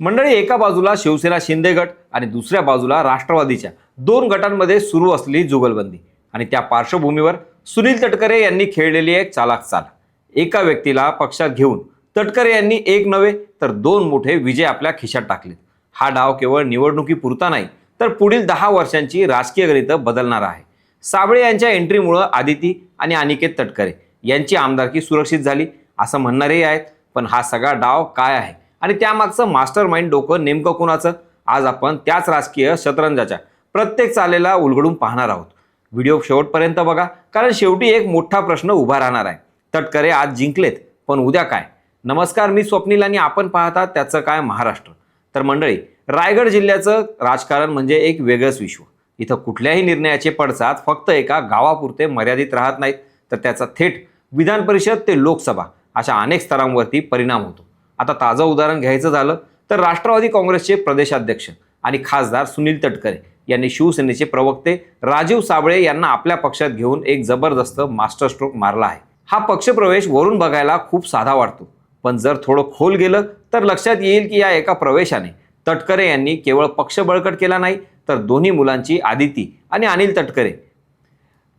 मंडळी एका बाजूला शिवसेना शिंदे गट आणि दुसऱ्या बाजूला राष्ट्रवादीच्या. दोन गटांमध्ये सुरू असलेली जुगलबंदी. आणि त्या पार्श्वभूमीवर सुनील तटकरे यांनी खेळलेली एक चालाक चाल एका व्यक्तीला पक्षात घेऊन तटकरे यांनी एक नव्हे तर दोन मोठे विजय आपल्या खिशात टाकलेत. हा डाव केवळ निवडणुकीपुरता नाही तर पुढील दहा वर्षांची राजकीय गणितं बदलणारा आहे. साबळे यांच्या एंट्रीमुळं आदिती आणि अनिकेत तटकरे यांची आमदारकी सुरक्षित झाली असं म्हणणारेही आहेत. पण हा सगळा डाव काय आहे? आणि त्यामागचं मास्टर माइंड डोकं नेमकं कोणाचं? आज आपण त्याच राजकीय शतरंजाच्या प्रत्येक चालेला उलगडून पाहणार आहोत. व्हिडिओ शेवटपर्यंत बघा कारण शेवटी एक मोठा प्रश्न उभा राहणार आहे. तटकरे आज जिंकलेत पण उद्या काय? नमस्कार मी स्वप्नील आणि आपण पाहता त्याचं काय महाराष्ट्र. तर मंडळी रायगड जिल्ह्याचं राजकारण म्हणजे एक वेगळंच विश्व. इथं कुठल्याही निर्णयाचे पडसाद फक्त एका गावापुरते मर्यादित राहत नाहीत. तर त्याचा थेट विधान परिषद ते लोकसभा अशा अनेक स्तरांवरती परिणाम होतो. आता ताजं उदाहरण घ्यायचं झालं तर राष्ट्रवादी काँग्रेसचे प्रदेशाध्यक्ष आणि खासदार सुनील तटकरे यांनी शिवसेनेचे प्रवक्ते राजीव साबळे यांना आपल्या पक्षात घेऊन एक जबरदस्त मास्टर स्ट्रोक मारला आहे. हा पक्षप्रवेश वरून बघायला खूप साधा वाटतो. पण जर थोडं खोल गेलं तर लक्षात येईल की या एका प्रवेशाने तटकरे यांनी केवळ पक्ष बळकट केला नाही तर दोन्ही मुलांची आदिती आणि अनिल तटकरे.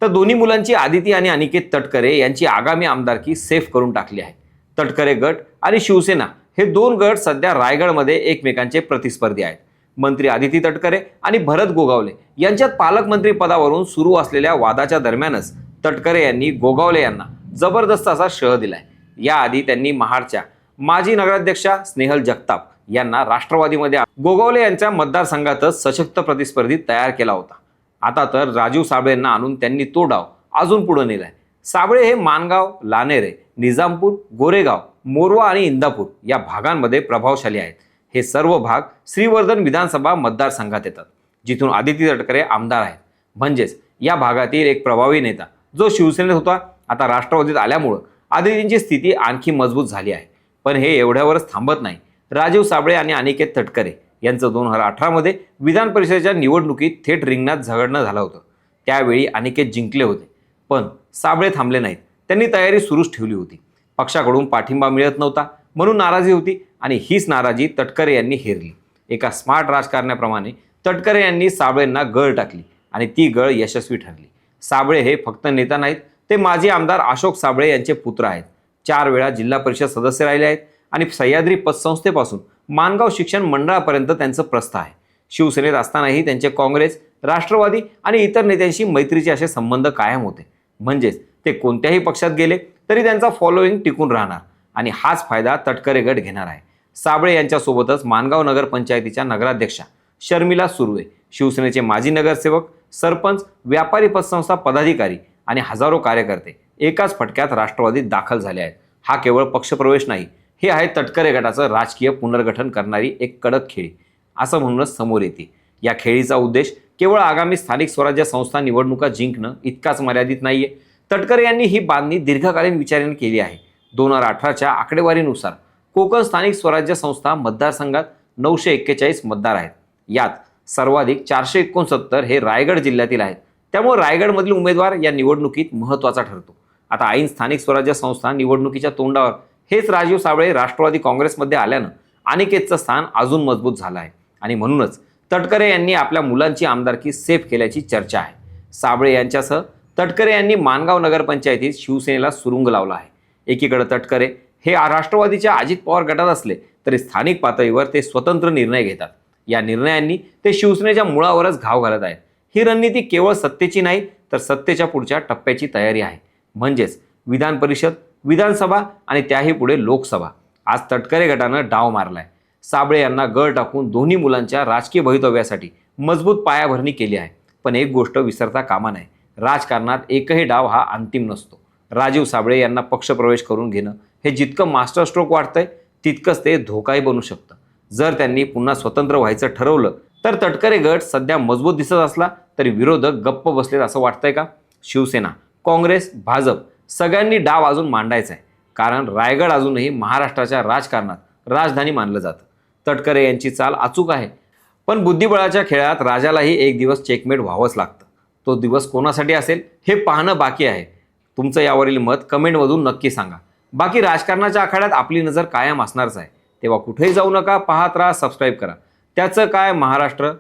तर दोन्ही मुलांची आदिती आणि अनिकेत तटकरे यांची आगामी आमदारकी सेफ करून टाकली आहे. तटकरे गट आणि शिवसेना हे दोन गट सध्या रायगडमध्ये एकमेकांचे प्रतिस्पर्धी आहेत. मंत्री आदिती तटकरे आणि भरत गोगावले यांच्यात पालकमंत्री पदावरून सुरू असलेल्या वादाच्या दरम्यानच तटकरे यांनी गोगावले यांना जबरदस्त असा शह दिलाय. याआधी त्यांनी महाडच्या माजी नगराध्यक्षा स्नेहल जगताप यांना राष्ट्रवादीमध्ये गोगावले यांच्या मतदारसंघातच सशक्त प्रतिस्पर्धी तयार केला होता. आता तर राजीव साबळेंना आणून त्यांनी तो डाव अजून पुढे नेलाय. साबळे हे मानगाव लानेरे निजामपूर गोरेगाव मोरवा आणि इंदापूर या भागांमध्ये प्रभावशाली आहेत. हे सर्व भाग श्रीवर्धन विधानसभा मतदारसंघात येतात जिथून आदिती तटकरे आमदार आहेत. म्हणजेच या भागातील एक प्रभावी नेता जो शिवसेनेत होता आता राष्ट्रवादीत आल्यामुळं आदितींची स्थिती आणखी मजबूत झाली आहे. पण हे एवढ्यावरच थांबत नाही. राजीव साबळे आणि अनिकेत तटकरे यांचं दोन हजार अठरामध्ये विधान परिषदेच्या निवडणुकीत थेट रिंगणात झगडणं झालं होतं. त्यावेळी अनिकेत जिंकले होते. पण साबळे थांबले नाहीत. त्यांनी तयारी सुरूच ठेवली होती. पक्षाकडून पाठिंबा मिळत नव्हता म्हणून नाराजी होती आणि हीच नाराजी तटकरे यांनी हेरली. एका स्मार्ट राजकारण्याप्रमाणे तटकरे यांनी साबळेंना गळ टाकली आणि ती गळ यशस्वी ठरली. साबळे हे फक्त नेता नाहीत ते माजी आमदार अशोक साबळे यांचे पुत्र आहेत. चार वेळा जिल्हा परिषद सदस्य राहिले आहेत आणि सह्याद्री पतसंस्थेपासून मानगाव शिक्षण मंडळापर्यंत त्यांचं प्रस्थ आहे. शिवसेनेत असतानाही त्यांचे काँग्रेस राष्ट्रवादी आणि इतर नेत्यांशी मैत्रीचे असे संबंध कायम होते. म्हणजेच ते कोणत्याही पक्षात गेले तरी त्यांचा फॉलोईंग टिकून राहणार. आणि हाच फायदा तटकरे गट घेणार आहे. साबळे यांच्यासोबतच मानगाव नगरपंचायतीच्या नगराध्यक्षा शर्मिला सुर्वे शिवसेनेचे माजी नगरसेवक सरपंच व्यापारी पतसंस्था पदाधिकारी आणि हजारो कार्यकर्ते एकाच फटक्यात राष्ट्रवादीत दाखल झाले आहेत. हा केवळ पक्षप्रवेश नाही हे आहे तटकरे गटाचं राजकीय पुनर्गठन करणारी एक कडक खेळी. असं म्हणूनच समोर येते. या खेळीचा उद्देश केवळ आगामी स्थानिक स्वराज्य संस्था निवडणुका जिंकणं इतकाच मर्यादित नाहीये. तटकरे यांनी ही बांधणी दीर्घकालीन विचाराने केली आहे. दोन हजार अठराच्या आकडेवारीनुसार कोकण स्थानिक स्वराज्य संस्था मतदारसंघात नऊशे एक्केचाळीस मतदार आहेत. यात सर्वाधिक चारशे एकोणसत्तर हे रायगड जिल्ह्यातील आहेत. त्यामुळे रायगडमधील उमेदवार या निवडणुकीत महत्त्वाचा ठरतो. आता ऐन स्थानिक स्वराज्य संस्था निवडणुकीच्या तोंडावर हेच राजीव साबळे राष्ट्रवादी काँग्रेसमध्ये आल्यानं अनिकेतचं स्थान अजून मजबूत झालं आहे. आणि म्हणूनच तटकरे यांनी आपल्या मुलांची आमदारकी सेफ केल्याची चर्चा आहे. साबळे यांच्यासह तटकरे यांनी मानगाव नगरपंचायतीत शिवसेनेला सुरुंग लावला आहे. एकीकडे तटकरे हे राष्ट्रवादीच्या अजित पवार गटात असले तरी स्थानिक पातळीवर ते स्वतंत्र निर्णय घेतात. या निर्णयांनी ते शिवसेनेच्या मुळावरच घाव घालत आहेत. ही रणनीती केवळ सत्तेची नाही तर सत्तेच्या पुढच्या टप्प्याची तयारी आहे. म्हणजेच विधान परिषद विधानसभा आणि त्याही पुढे लोकसभा. आज तटकरे गटानं डाव मारलाय. साबळे यांना गळ टाकून दोन्ही मुलांच्या राजकीय भवितव्यासाठी मजबूत पायाभरणी केली आहे. पण एक गोष्ट विसरता कामा नये. राजकारणात एकही डाव हा अंतिम नसतो. राजीव साबळे यांना पक्षप्रवेश करून घेणं हे जितकं मास्टर स्ट्रोक वाटतंय तितकंच ते धोकाही बनू शकतं. जर त्यांनी पुन्हा स्वतंत्र व्हायचं ठरवलं तर तटकरे गट सध्या मजबूत दिसत असला तरी विरोधक गप्प बसलेत असं वाटतंय का? शिवसेना काँग्रेस भाजप सगळ्यांनी डाव अजून मांडायचा आहे कारण रायगड अजूनही महाराष्ट्राच्या राजकारणात राजधानी मानलं जातं. तटकरे यांची चाल अचूक आहे. पण बुद्धिबळाच्या खेळात राजालाही एक दिवस चेकमेट व्हावंच लागतं. तो दिवस कोणासाठी असेल हे पाहणं बाकी आहे. तुमचं यावरील मत कमेंटमधून नक्की सांगा. बाकी राजकारणाच्या आखाड्यात आपली नजर कायम असणारच आहे. तेव्हा कुठेही जाऊ नका पाहत राहा सबस्क्राईब करा. त्याचं काय महाराष्ट्र?